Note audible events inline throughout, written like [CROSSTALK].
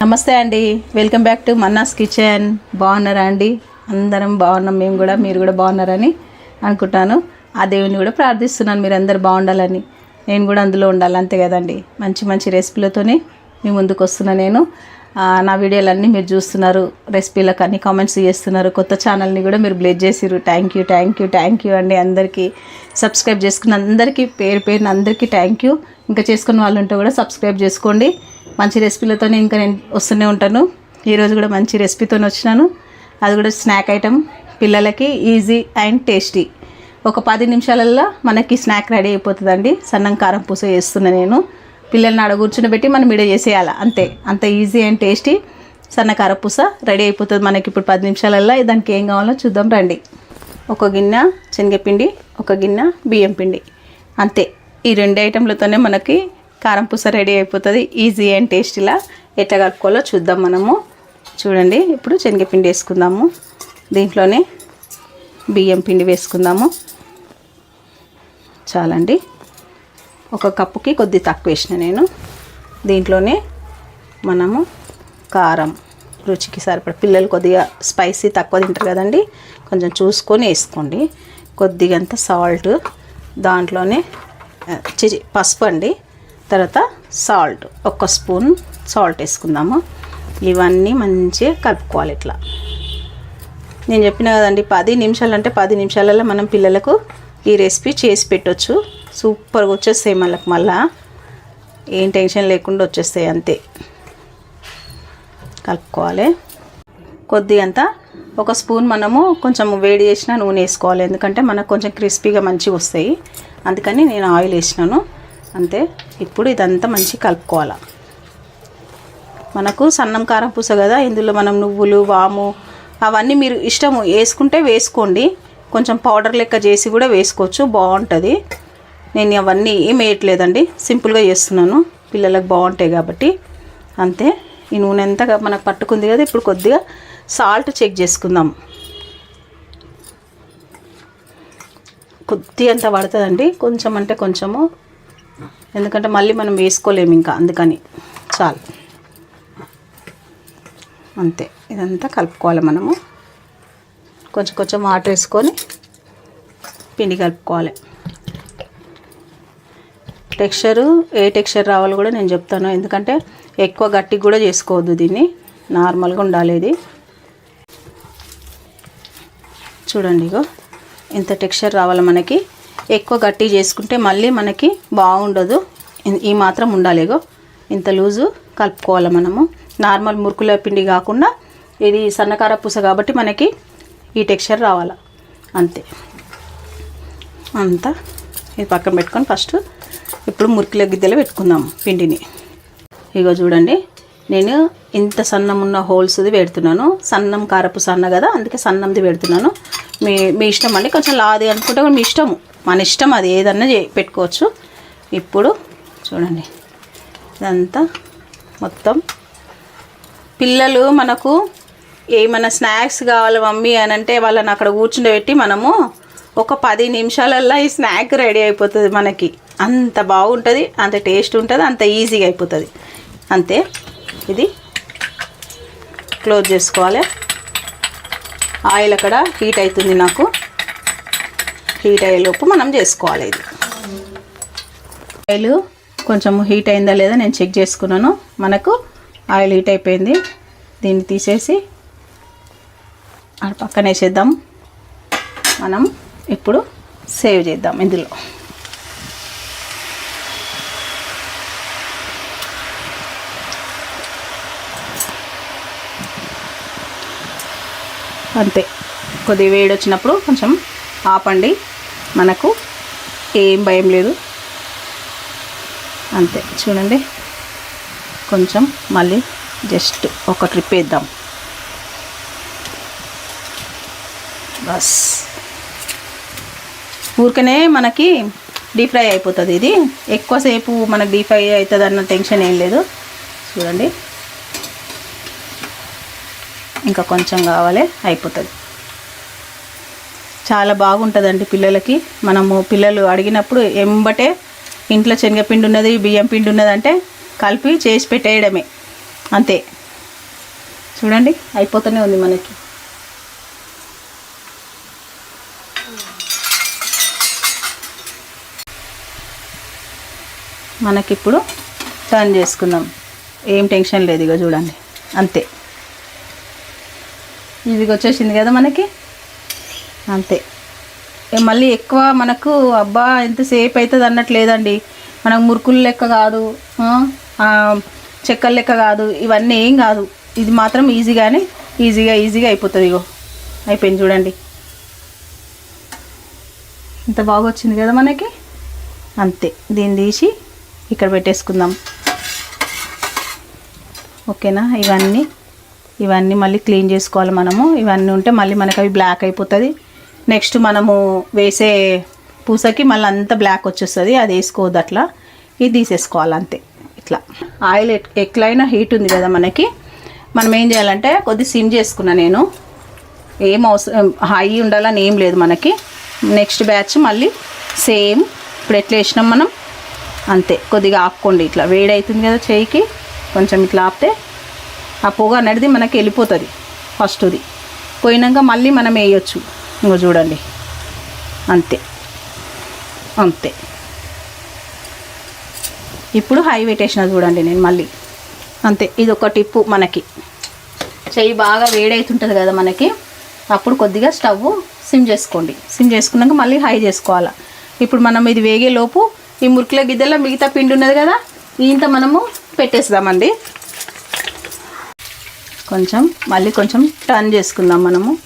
నమస్తే అండి. Welcome back to Manna's kitchen బాగున్నారా అండి? అందరం బాగున్నాం. మేము కూడా మీరు కూడా బాగున్నారని అనుకుంటాను. ఆ దేవుని కూడా ప్రార్థిస్తున్నాను. మీరు అందరు బాగుండాలని. నేను కూడా అందులో ఉండాలి అంతే కదండి. మంచి మంచి రెసిపీలతోనే మీ ముందుకు వస్తున్నా నేను. నా వీడియోలన్నీ మీరు చూస్తున్నారు. రెసిపీలకు అన్ని కామెంట్స్ చేస్తున్నారు. కొత్త ఛానల్ని కూడా మీరు బ్లెజ్ చేసిర్రు. Thank you thank you thank you అండి. అందరికీ సబ్స్క్రైబ్ చేసుకున్న అందరికీ పేరు పేరున అందరికీ థ్యాంక్ యూ ఇంకా చేసుకున్న వాళ్ళు ఉంటే కూడా సబ్స్క్రైబ్ చేసుకోండి. మంచి రెసిపీలతోనే ఇంకా నేను వస్తూనే ఉంటాను. ఈరోజు కూడా మంచి రెసిపీతో వచ్చినాను. అది కూడా స్నాక్ ఐటెం. పిల్లలకి ఈజీ అండ్ టేస్టీ. ఒక పది నిమిషాలల్లో మనకి స్నాక్ రెడీ అయిపోతుందండి. సన్నం కారం పూస చేస్తున్నా నేను. పిల్లల్ని ఆడ కూర్చుని మనం ఇడ చేసేయాలి? అంతే. అంత ఈజీ అండ్ టేస్టీ సన్న కారపూస రెడీ అయిపోతుంది మనకి ఇప్పుడు పది నిమిషాలల్లో. దానికి ఏం కావాలో చూద్దాం రండి. ఒక గిన్నె శనగపిండి ఒక గిన్నె బియ్యం పిండి. అంతే. ఈ రెండు ఐటెంలతోనే మనకి కారం పూస రెడీ అయిపోతుంది. ఈజీ అండ్ టేస్టీలా ఎట్లా కలుపుకోవాలో చూద్దాం మనము. చూడండి ఇప్పుడు శనగపిండి వేసుకుందాము. దీంట్లోనే బియ్యం పిండి వేసుకుందాము. చాలండి. ఒక కప్పుకి కొద్ది తక్కువ వేసిన నేను. దీంట్లోనే మనము కారం రుచికి సరిపడ పిల్లలు కొద్దిగా స్పైసీ తక్కువ తింటారు కదండి కొంచెం చూసుకొని వేసుకోండి. కొద్దిగంత సాల్ట్ దాంట్లోనే చి, పసుపు అండి. తర్వాత సాల్ట్. ఒక స్పూన్ సాల్ట్ వేసుకుందాము. ఇవన్నీ మంచిగా కలుపుకోవాలి ఇట్లా. నేను చెప్పిన కదండి పది నిమిషాలు అంటే పది నిమిషాలలో మనం పిల్లలకు ఈ రెసిపీ చేసి పెట్టవచ్చు సూపర్గా వచ్చేస్తాయి మళ్ళీ మళ్ళా. ఏం టెన్షన్ లేకుండా వచ్చేస్తాయి అంతే. కలుపుకోవాలి. కొద్ది అంత ఒక స్పూన్ మనము కొంచెం వేడి చేసిన నూనె వేసుకోవాలి. ఎందుకంటే మనకు కొంచెం క్రిస్పీగా మంచిగా వస్తాయి. అందుకని నేను ఆయిల్ వేసినాను. అంతే. ఇప్పుడు ఇదంతా మంచిగా కలుపుకోవాలి. మనకు సన్నం కారం పూస కదా ఇందులో మనం నువ్వులు వాము అవన్నీ మీరు ఇష్టము వేసుకుంటే వేసుకోండి. కొంచెం పౌడర్ లెక్క చేసి కూడా వేసుకోవచ్చు బాగుంటుంది. నేను అవన్నీ ఏం వేయట్లేదండి సింపుల్గా చేస్తున్నాను. పిల్లలకు బాగుంటాయి కాబట్టి. అంతే. ఈ నూనె అంతా మనకు పట్టుకుంది కదా ఇప్పుడు కొద్దిగా సాల్ట్ చెక్ చేసుకుందాం. కొద్ది అంత పడుతుందండి. కొంచెం అంటే కొంచెము ఎందుకంటే మళ్ళీ మనం వేసుకోలేము ఇంకా అందుకని. చాలు. అంతే. ఇదంతా కలుపుకోవాలి మనము. కొంచెం కొంచెం వాటర్ వేసుకొని పిండి కలుపుకోవాలి. టెక్స్చరు ఏ టెక్స్చర్ రావాలో కూడా నేను చెప్తాను. ఎందుకంటే ఎక్కువ గట్టి కూడా చేసుకోవద్దు దీన్ని. నార్మల్గా ఉండాలి ఇది. చూడండి ఇగో ఇంత టెక్స్చర్ రావాలి మనకి. ఎక్కువ గట్టి చేసుకుంటే మళ్ళీ మనకి బాగుండదు. ఈ మాత్రం ఉండాలిగో ఇంత లూజు కలుపుకోవాలి మనము. నార్మల్ మురుకుల పిండి కాకుండా ఇది సన్నకార పూస కాబట్టి మనకి ఈ టెక్స్చర్ రావాలి. అంతే. అంతా ఇది పక్కన పెట్టుకొని ఫస్ట్ ఇప్పుడు మురికిల గిద్దెలో పెట్టుకుందాం పిండిని. ఇగో చూడండి. నేను ఇంత సన్నం ఉన్న హోల్స్ది పెడుతున్నాను. సన్నం కారపు సన్న కదా అందుకే సన్నంది పెడుతున్నాను. మీ మీ ఇష్టం అండి. కొంచెం లాది అనుకుంటే కూడా మీ ఇష్టము. మన ఇష్టం అది ఏదన్నా చే పెట్టుకోవచ్చు. ఇప్పుడు చూడండి. ఇదంతా మొత్తం. పిల్లలు మనకు ఏమైనా స్నాక్స్ కావాలి మమ్మీ అని అంటే వాళ్ళని అక్కడ కూర్చుండబెట్టి మనము ఒక పది నిమిషాలల్లో ఈ స్నాక్ రెడీ అయిపోతుంది మనకి. అంత బాగుంటుంది అంత టేస్ట్ ఉంటుంది అంత ఈజీగా అయిపోతుంది. అంతే. ఇది క్లోజ్ చేసుకోవాలి. ఆయిల్ అక్కడ హీట్ అవుతుంది నాకు. హీట్ అయ్యేలోపు మనం చేసుకోవాలి ఇది. ఆయిల్ కొంచెం హీట్ అయిందా లేదా నేను చెక్ చేసుకున్నాను. మనకు ఆయిల్ హీట్ అయిపోయింది. దీన్ని తీసేసి ఆడ పక్కన వేసేద్దాం. మనం ఇప్పుడు సేవ్ చేద్దాం ఇందులో. అంతే. కొద్దిగా వేడి వచ్చినప్పుడు కొంచెం ఆపండి. మనకు ఏం భయం లేదు. అంతే. చూడండి. కొంచెం మళ్ళీ జస్ట్ ఒక ట్రిప్ వేద్దాం. బస్. ఊరికనే మనకి డీప్ ఫ్రై అయిపోతుంది ఇది. ఎక్కువసేపు మనకు డీప్ ఫ్రై అవుతుంది అన్న టెన్షన్ ఏం లేదు. చూడండి. ఇంకా కొంచెం కావాలి అయిపోతుంది. చాలా బాగుంటుందండి పిల్లలకి. మనము పిల్లలు అడిగినప్పుడు ఎంబటే ఇంట్లో శనగపిండి ఉన్నది బియ్యం పిండి ఉన్నదంటే కలిపి చేసి పెట్టేయడమే. అంతే. చూడండి అయిపోతూనే ఉంది మనకి. మనకిప్పుడు టర్న్ చేసుకుందాం ఏం టెన్షన్ లేదు ఇక చూడండి. అంతే. ఇది వచ్చేసింది కదా మనకి? అంతే. మళ్ళీ ఎక్కువ మనకు అబ్బా ఎంతసేపు అవుతుంది అన్నట్టు లేదండి మనకు మురుకులు లెక్క కాదు ఆ, చెక్కల లెక్క కాదు ఇవన్నీ ఏం కాదు. ఇది మాత్రం ఈజీగానే ఈజీగా ఈజీగా అయిపోతుంది ఇగో. అయిపోయింది చూడండి. ఇంత బాగా వచ్చింది కదా మనకి? అంతే. దీన్ని తీసి ఇక్కడ పెట్టేసుకుందాం. ఓకేనా? ఇవన్నీ. ఇవన్నీ మళ్ళీ క్లీన్ చేసుకోవాలి మనము. ఇవన్నీ ఉంటే మళ్ళీ మనకి అవి బ్లాక్ అయిపోతుంది. నెక్స్ట్ మనము వేసే పూసకి మళ్ళీ అంతా బ్లాక్ వచ్చేస్తుంది. అది వేసుకోవద్దు అట్లా. ఇది తీసేసుకోవాలి అంతే. ఇట్లా. ఆయిల్ ఎట్- ఎట్లయినా హీట్ ఉంది కదా మనకి. మనం ఏం చేయాలంటే కొద్ది సిమ్ చేసుకున్నా నేను. ఏం అవసరం హై ఉండాలని ఏం లేదు మనకి. నెక్స్ట్ బ్యాచ్ మళ్ళీ సేమ్ ఇప్పుడు ఎట్లా వేసినాం మనం? అంతే. కొద్దిగా ఆపుకోండి ఇట్లా. వేడి అవుతుంది కదా చేయికి. కొంచెం ఇట్లా ఆపితే ఆ పొగ అనేది మనకి వెళ్ళిపోతుంది. ఫస్ట్ది పోయినాక మళ్ళీ మనం వేయొచ్చు. ఇంకో చూడండి. అంతే. అంతే. ఇప్పుడు హై పెట్టేసిన చూడండి నేను మళ్ళీ. అంతే. ఇది ఒక టిప్పు మనకి. చెయ్యి బాగా వేడవుతుంటుంది కదా మనకి. అప్పుడు కొద్దిగా స్టవ్ సిమ్ చేసుకోండి. సిమ్ చేసుకున్నాక మళ్ళీ హై చేసుకోవాలి. ఇప్పుడు మనం ఇది వేగే లోపు ఈ మురికిల గిద్దెలో మిగతా పిండి ఉన్నది కదా ఇంత మనము పెట్టేస్తామండి. కొంచెం మళ్ళీ కొంచెం టర్న్ చేసుకుందాం మనము.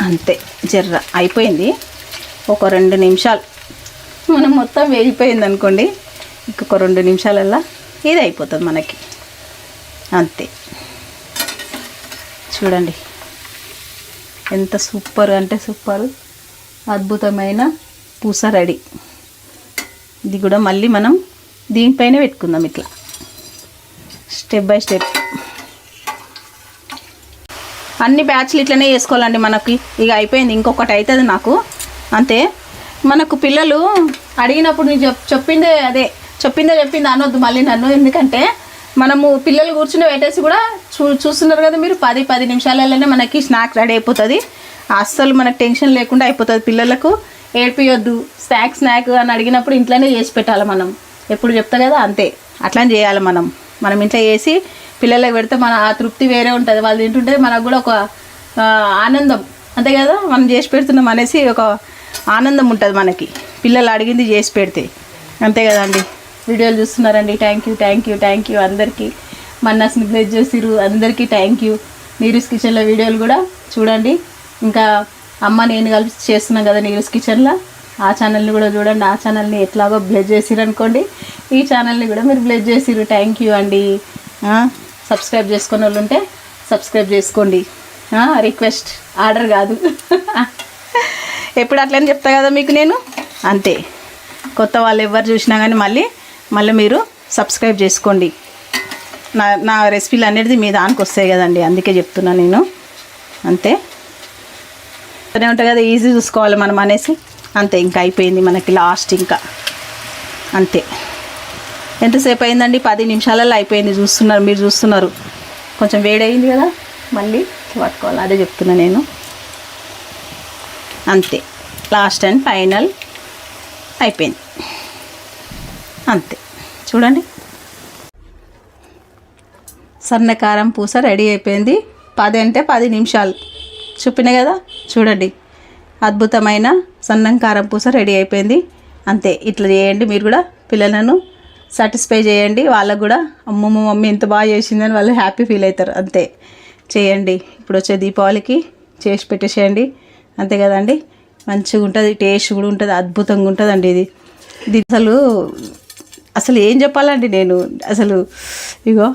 అంతే జర్ర అయిపోయింది. ఒక రెండు నిమిషాలు. మనం మొత్తం వేగిపోయింది అనుకోండి ఇంకొక రెండు నిమిషాలల్లా ఇది అయిపోతుంది మనకి. అంతే. చూడండి. ఎంత సూపర్ అంటే సూపర్ అద్భుతమైన పూస రెడీ. ఇది కూడా మళ్ళీ మనం దీనిపైన పెట్టుకుందాం ఇట్లా. స్టెప్ బై స్టెప్ అన్ని బ్యాచ్లు ఇట్లనే వేసుకోవాలండి మనకి. ఇక అయిపోయింది ఇంకొకటి అవుతుంది నాకు. అంతే. మనకు పిల్లలు అడిగినప్పుడు నేను చెప్ చెప్పిందే అదే. చెప్పిందే చెప్పింది అనొద్దు మళ్ళీ నన్ను. ఎందుకంటే మనము పిల్లలు కూర్చుని పెట్టేసి కూడా చూ చూస్తున్నారు కదా మీరు పది పది నిమిషాలలోనే మనకి స్నాక్ రెడీ అయిపోతుంది. అస్సలు మనకు టెన్షన్ లేకుండా అయిపోతుంది పిల్లలకు. ఏడిపియొద్దు. స్నాక్ స్నాక్ అని అడిగినప్పుడు ఇంట్లోనే చేసి పెట్టాలి మనం. ఎప్పుడు చెప్తా కదా అంతే. అట్లానే చేయాలి మనం. మనం ఇంట్లో చేసి పిల్లలకు పెడితే మన ఆ తృప్తి వేరే ఉంటుంది. వాళ్ళు తింటుంటే మనకు కూడా ఒక ఆనందం. అంతే కదా? మనం చేసి పెడుతున్నాం అనేసి ఒక ఆనందం ఉంటుంది మనకి. పిల్లలు అడిగింది చేసి పెడితే. అంతే కదండి వీడియోలు చూస్తున్నారండి. Thank you thank you thank you అందరికీ. మన్నాస్ని బ్లెజ్ చేసిరు అందరికీ థ్యాంక్ యూ నీరుస్ కిచెన్లో వీడియోలు కూడా చూడండి. ఇంకా అమ్మ నేను కలిసి చేస్తున్నాం కదా నీరుస్ కిచెన్లో ఆ ఛానల్ని కూడా చూడండి. ఆ ఛానల్ని ఎట్లాగో బ్లెజ్ చేసిరు అనుకోండి ఈ ఛానల్ని కూడా మీరు బ్లెజ్ చేసిరు. థ్యాంక్ యూ అండి. సబ్స్క్రైబ్ చేసుకునే వాళ్ళు ఉంటే సబ్స్క్రైబ్ చేసుకోండి. రిక్వెస్ట్. ఆర్డర్ కాదు. [LAUGHS] ఎప్పుడు అట్లనే చెప్తా కదా మీకు నేను? అంతే. కొత్త వాళ్ళు ఎవరు చూసినా కానీ మళ్ళీ మళ్ళీ మీరు సబ్స్క్రైబ్ చేసుకోండి. నా నా రెసిపీలు అనేది మీ దానికి వస్తాయి కదండి అందుకే చెప్తున్నా నేను. అంతే. అదే ఉంటుంది కదా ఈజీ చూసుకోవాలి మనం అనేసి. అంతే ఇంకా అయిపోయింది మనకి లాస్ట్ ఇంకా. అంతే. ఎంతసేపు అయిందండి? పది నిమిషాలలో అయిపోయింది చూస్తున్నారు మీరు చూస్తున్నారు. కొంచెం వేడయింది కదా మళ్ళీ పట్టుకోవాలి. అదే చెప్తున్నా నేను. అంతే. లాస్ట్ అండ్ ఫైనల్ అయిపోయింది. అంతే. చూడండి. సన్నకారం పూస రెడీ అయిపోయింది. పది అంటే పది నిమిషాలు. చూపిన కదా? చూడండి. అద్భుతమైన సన్నం కారం పూస రెడీ అయిపోయింది. అంతే. ఇట్లా చేయండి మీరు కూడా పిల్లలను. సాటిస్ఫై చేయండి. వాళ్ళకు కూడా అమ్మమ్మ మమ్మీ ఎంత బాగా చేసిందని వాళ్ళు హ్యాపీ ఫీల్ అవుతారు. అంతే. చేయండి. ఇప్పుడు వచ్చే దీపావళికి చేసి పెట్టేసేయండి. అంతే కదండి. మంచిగా ఉంటుంది టేస్ట్ కూడా ఉంటుంది అద్భుతంగా ఉంటుందండి ఇది. ఇది అసలు అసలు ఏం చెప్పాలండి నేను? అసలు ఇగో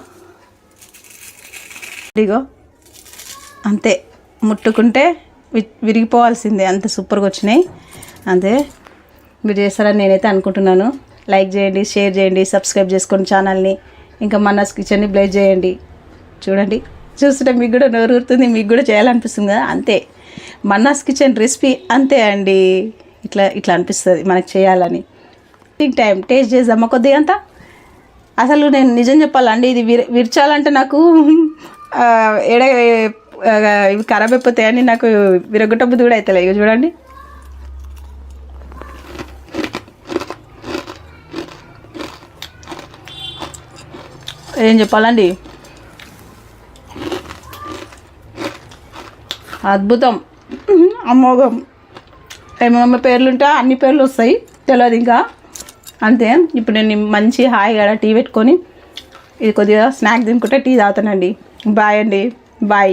ఇగో అంతే. ముట్టుకుంటే వి- విరిగిపోవాల్సిందే. అంత సూపర్గా వచ్చినాయి. అంతే. మీరు చేస్తారని నేనైతే అనుకుంటున్నాను. లైక్ చేయండి షేర్ చేయండి సబ్స్క్రైబ్ చేసుకోండి ఛానల్ని. ఇంకా మన్నాస్ కిచెన్ని బ్లేజ్ చేయండి. చూడండి. చూస్తుంటే మీకు కూడా నోరుతుంది మీకు కూడా చేయాలనిపిస్తుంది కదా అంతే. మన్నాస్ కిచెన్ రెసిపీ అంతే అండి. ఇట్లా ఇట్లా అనిపిస్తుంది మనకు చేయాలని. టిక్ టైం టేస్ట్ చేద్దామా కొద్దిగా అంతా? అసలు నేను నిజం చెప్పాలండి ఇది విర విరచాలంటే నాకు ఎడ ఇవి ఖరాబ్ అయిపోతాయని నాకు విరగొట్ట బుద్ధి కూడా అవుతలే చూడండి. ఏం చెప్పాలండి? అద్భుతం. అమోఘం ఏమేమి పేర్లు ఉంటే అన్ని పేర్లు వస్తాయి. తెలియదు ఇంకా. అంతే. ఇప్పుడు నేను మంచి హాయిగా టీ పెట్టుకొని ఇది కొద్దిగా స్నాక్ తినుకుంటే టీ తాగుతానండి. బాయ్ అండి. బాయ్.